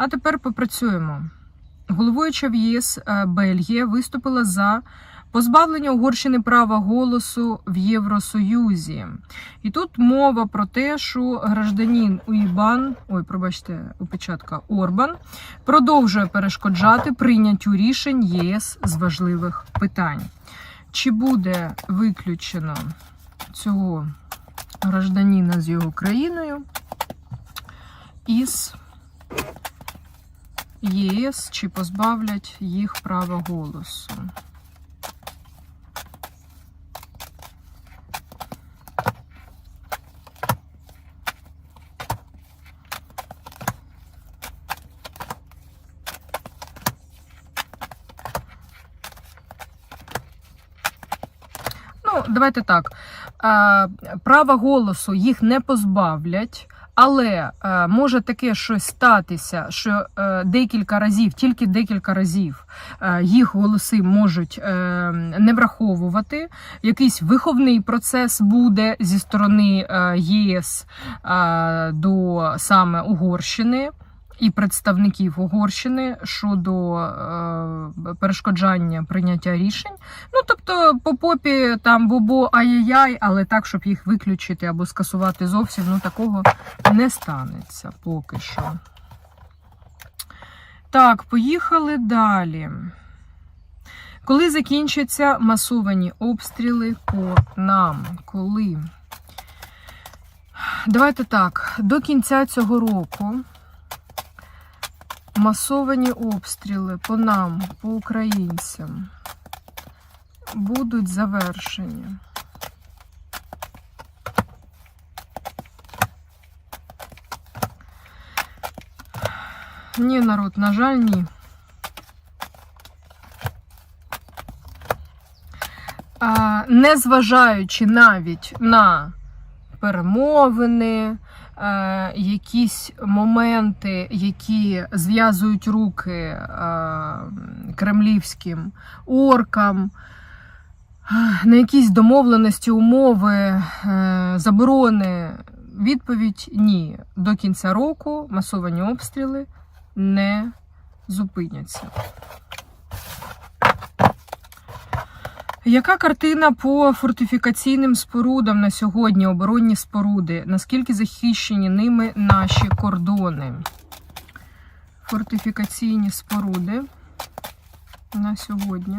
А тепер попрацюємо. Головуюча в ЄС е, Бельгія виступила за позбавлення Угорщини права голосу в Євросоюзі. І тут мова про те, що гражданин Уїбан, ой, пробачте, опечатка Орбан, продовжує перешкоджати прийняттю рішень ЄС з важливих питань. Чи буде виключено цього гражданина з його країною із ЄС, чи позбавлять їх права голосу? Ну, давайте так. Права голосу їх не позбавлять, але е, може таке щось статися, що е, декілька разів, тільки декілька разів е, їх голоси можуть е, не враховувати. Якийсь виховний процес буде зі сторони е, єС е, до саме Угорщини. І представників Угорщини щодо е, перешкоджання прийняття рішень. Ну, тобто, по попі там бобо ай-яй-яй, але так, щоб їх виключити або скасувати зовсім, ну такого не станеться поки що. Так, поїхали далі. Коли закінчаться масовані обстріли по нам? Коли? Давайте так, до кінця цього року масовані обстріли по нам, по українцям будуть завершені. Ні, народ, на жаль, ні. Незважаючи навіть на перемовини, якісь моменти, які зв'язують руки е, кремлівським оркам, е, на якісь домовленості, умови, е, заборони. Відповідь ні. До кінця року масовані обстріли не зупиняться. Яка картина по фортифікаційним спорудам на сьогодні, оборонні споруди? Наскільки захищені ними наші кордони? Фортифікаційні споруди на сьогодні.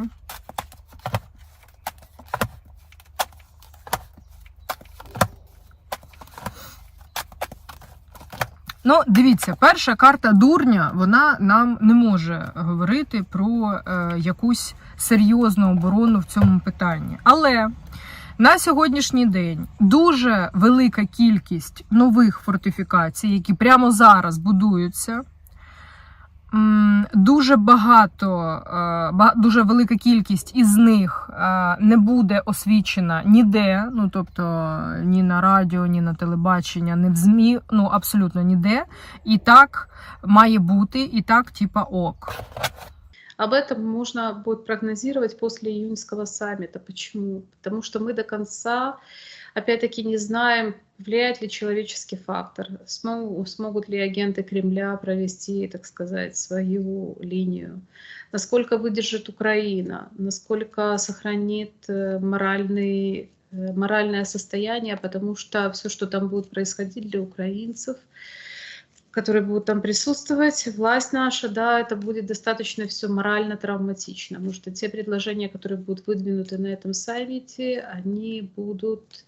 Ну, дивіться, перша карта дурня, вона нам не може говорити про е, якусь серйозну оборону в цьому питанні. Але на сьогоднішній день дуже велика кількість нових фортифікацій, які прямо зараз будуються. Дуже багато, е, дуже велика кількість із них е, не буде освічена ніде, ну тобто ні на радіо, ні на телебачення, ні в ЗМІ, ну абсолютно ніде. І так має бути, і так, типа ок. Об этом можно будет прогнозировать после июньского саммита. Почему? Потому что мы до конца, опять-таки, не знаем, влияет ли человеческий фактор, смогут, ли агенты Кремля провести, так сказать, свою линию, насколько выдержит Украина, насколько сохранит э, моральный, э, моральное состояние, потому что все, что там будет происходить для украинцев, которые будут там присутствовать, власть наша, да, это будет достаточно все морально травматично, потому что те предложения, которые будут выдвинуты на этом саммите, они будут,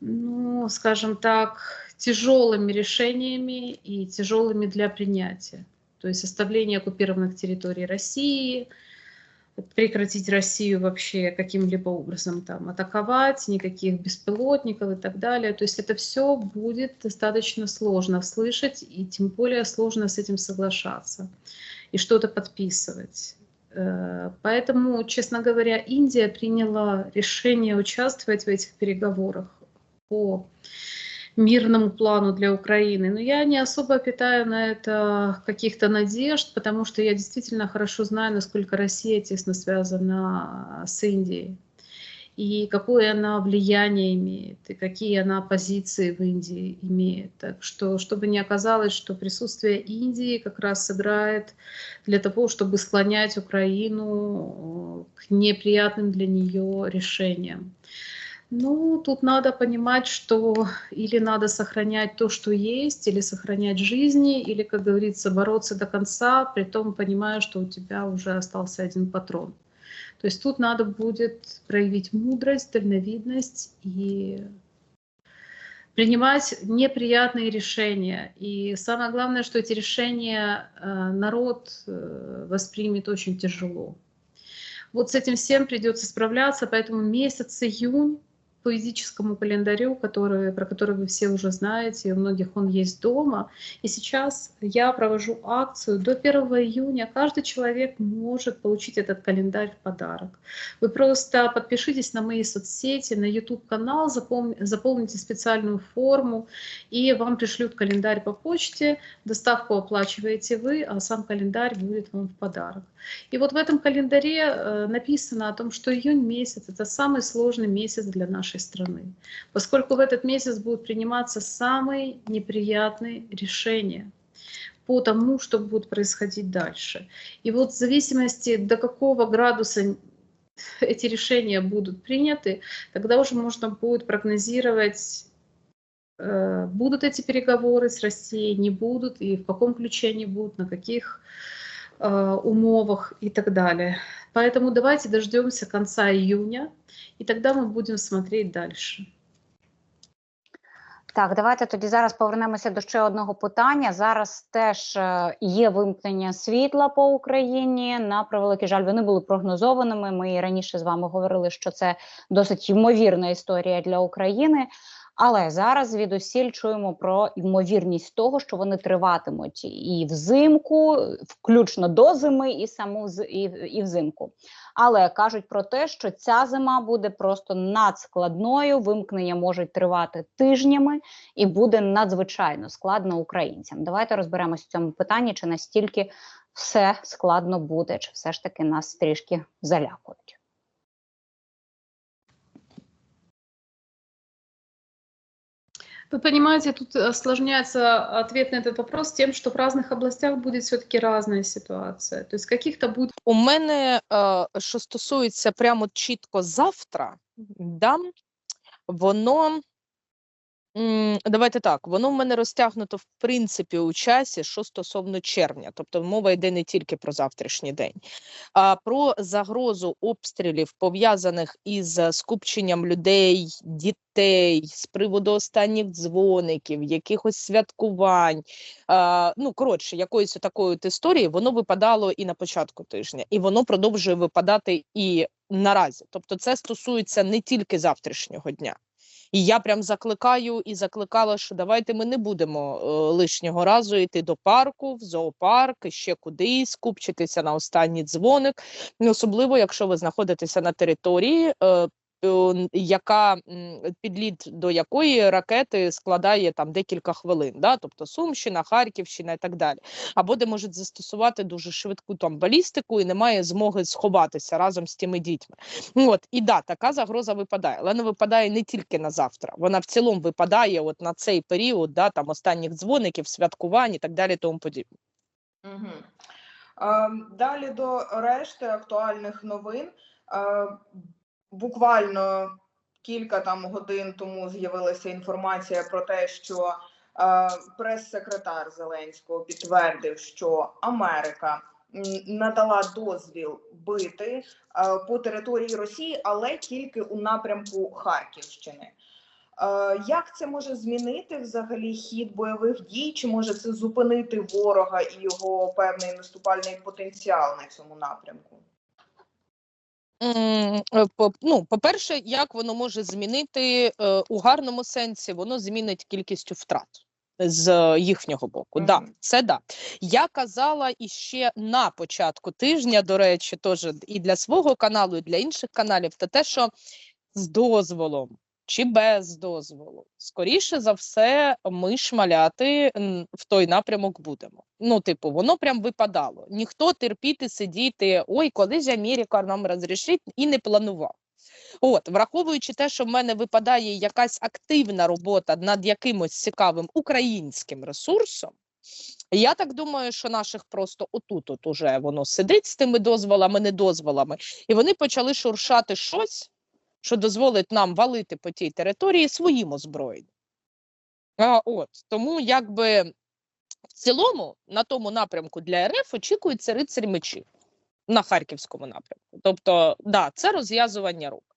ну, скажем так, тяжелыми решениями и тяжелыми для принятия. То есть оставление оккупированных территорий России, прекратить Россию вообще каким-либо образом там атаковать, никаких беспилотников и так далее. То есть это все будет достаточно сложно слышать и тем более сложно с этим соглашаться и что-то подписывать. Э, Поэтому, честно говоря, Индия приняла решение участвовать в этих переговорах по мирному плану для Украины. Но я не особо питаю на это каких-то надежд, потому что я действительно хорошо знаю, насколько Россия тесно связана с Индией. и какое она влияние имеет, и какие она позиции в Индии имеет. Так что, чтобы не оказалось, что присутствие Индии как раз сыграет для того, чтобы склонять Украину э, к неприятным для нее решениям. Ну, тут надо понимать, что или надо сохранять то, что есть, или сохранять жизни, или, как говорится, бороться до конца, при том понимая, что у тебя уже остался один патрон. То есть тут надо будет проявить мудрость, дальновидность и принимать неприятные решения. И самое главное, что эти решения э, народ э, воспримет очень тяжело. Вот с этим всем придется справляться, поэтому месяц июнь по физическому календарю, который, про который вы все уже знаете, у многих он есть дома. И сейчас я провожу акцию. До 1 июня каждый человек может получить этот календарь в подарок. Вы просто подпишитесь на мои соцсети, на YouTube-канал, запом- заполните специальную форму, и вам пришлют календарь по почте. Доставку оплачиваете вы, а сам календарь будет вам в подарок. И вот в этом календаре э, написано о том, что июнь месяц это самый сложный месяц для нашей страны, поскольку в этот месяц будут приниматься самые неприятные решения по тому, что будет происходить дальше. И вот в зависимости до какого градуса эти решения будут приняты, тогда уже можно будет прогнозировать, э, будут эти переговоры с Россией, не будут, и в каком ключе они будут, на каких умовах и так далее. Поэтому давайте дождемся конца июня, и тогда мы будем смотреть дальше. Так, давайте тоді зараз повернемося до ще одного питання. Зараз теж е, є вимкнення світла по Україні. На превеликий жаль, вони були прогнозованими. Ми раніше з вами говорили, що це досить ймовірна історія для України. Але зараз звідусіль чуємо про ймовірність того, що вони триватимуть і взимку, включно до зими, і саму з- і, і взимку. Але кажуть про те, що ця зима буде просто надскладною. Вимкнення можуть тривати тижнями і буде надзвичайно складно українцям. Давайте розберемося в цьому питанні, чи настільки все складно буде, чи все ж таки нас трішки залякують. Вы понимаете, тут осложняется ответ на этот вопрос тем, что в разных областях будет все-таки разная ситуация. То есть каких-то будет У мене, е, що стосується прямо чітко завтра, да, воно м, давайте так, воно в мене розтягнуто в принципі у часі, що стосовно червня. Тобто мова йде не тільки про завтрашній день, а про загрозу обстрілів, пов'язаних із е, скупченням людей, дітей, з приводу останніх дзвоників, якихось святкувань. А, ну, коротше, якоїсь такої от історії, воно випадало і на початку тижня, і воно продовжує випадати і наразі. Тобто, це стосується не тільки завтрашнього дня. І я прям закликаю і закликала, що давайте ми не будемо е, лишнього разу йти до парку, в зоопарк, ще кудись, купчитися на останній дзвоник. Ну, особливо, якщо ви знаходитеся на території, е, яка підліт до якої ракети складає там декілька хвилин, да? тобто Сумщина, Харківщина і так далі, або де можуть застосувати дуже швидку там балістику і немає змоги сховатися разом з тими дітьми. Ну, От і да, така загроза випадає, але не випадає не тільки на завтра. Вона в цілому випадає от на цей період, да, там останніх дзвоників, святкувань і так далі, тому подібне. Угу. Е, далі до решти актуальних новин. Буквально кілька там годин тому з'явилася інформація про те, що е, прес-секретар Зеленського підтвердив, що Америка надала дозвіл бити е, по території Росії, але тільки у напрямку Харківщини. Е, Як це може змінити взагалі хід бойових дій? Чи може це зупинити ворога і його певний наступальний потенціал на цьому напрямку? Е, Ну, по-перше, як воно може змінити е, у гарному сенсі, воно змінить кількістю втрат. З е, їхнього боку, да, це да. Я казала іще на початку тижня, до речі, теж і для свого каналу, і для інших каналів, то те, що з дозволом чи без дозволу, скоріше за все, ми шмаляти в той напрямок будемо. Ну, типу, воно прям випадало. Ніхто терпіти, сидіти, ой, коли ж Америка нам розрішить, і не планував. От, враховуючи те, що в мене випадає якась активна робота над якимось цікавим українським ресурсом, я так думаю, що наших просто отут от уже воно сидить з тими дозволами, недозволами, і вони почали шуршати щось, що дозволить нам валити по тій території своїм озброєнням. А, от, тому якби в цілому на тому напрямку для РФ очікується рицарь мечів на харківському напрямку. Тобто, да, це розв'язування рук.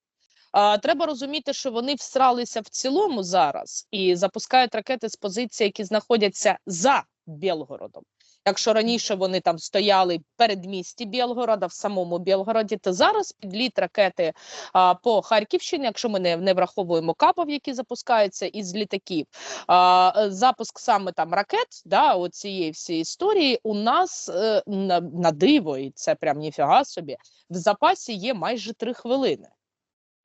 А, треба розуміти, що вони всралися в цілому зараз і запускають ракети з позицій, які знаходяться за Білгородом. Якщо раніше вони там стояли передмісті Білгорода, в самому Білгороді, то зараз підліт ракети а, по Харківщині, якщо ми не, не враховуємо капов, які запускаються із літаків, а, запуск саме там ракет, да, оцієї всієї історії, у нас е, на, на диво, і це прям ніфіга собі, в запасі є майже три хвилини.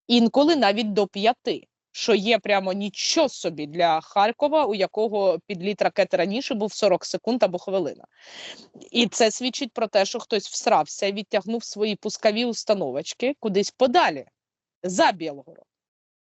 Інколи навіть до п'яти. Що є прямо нічого собі для Харкова, у якого підліт ракети раніше був 40 секунд або хвилина. І це свідчить про те, що хтось всрався і відтягнув свої пускові установочки кудись подалі за Білгород.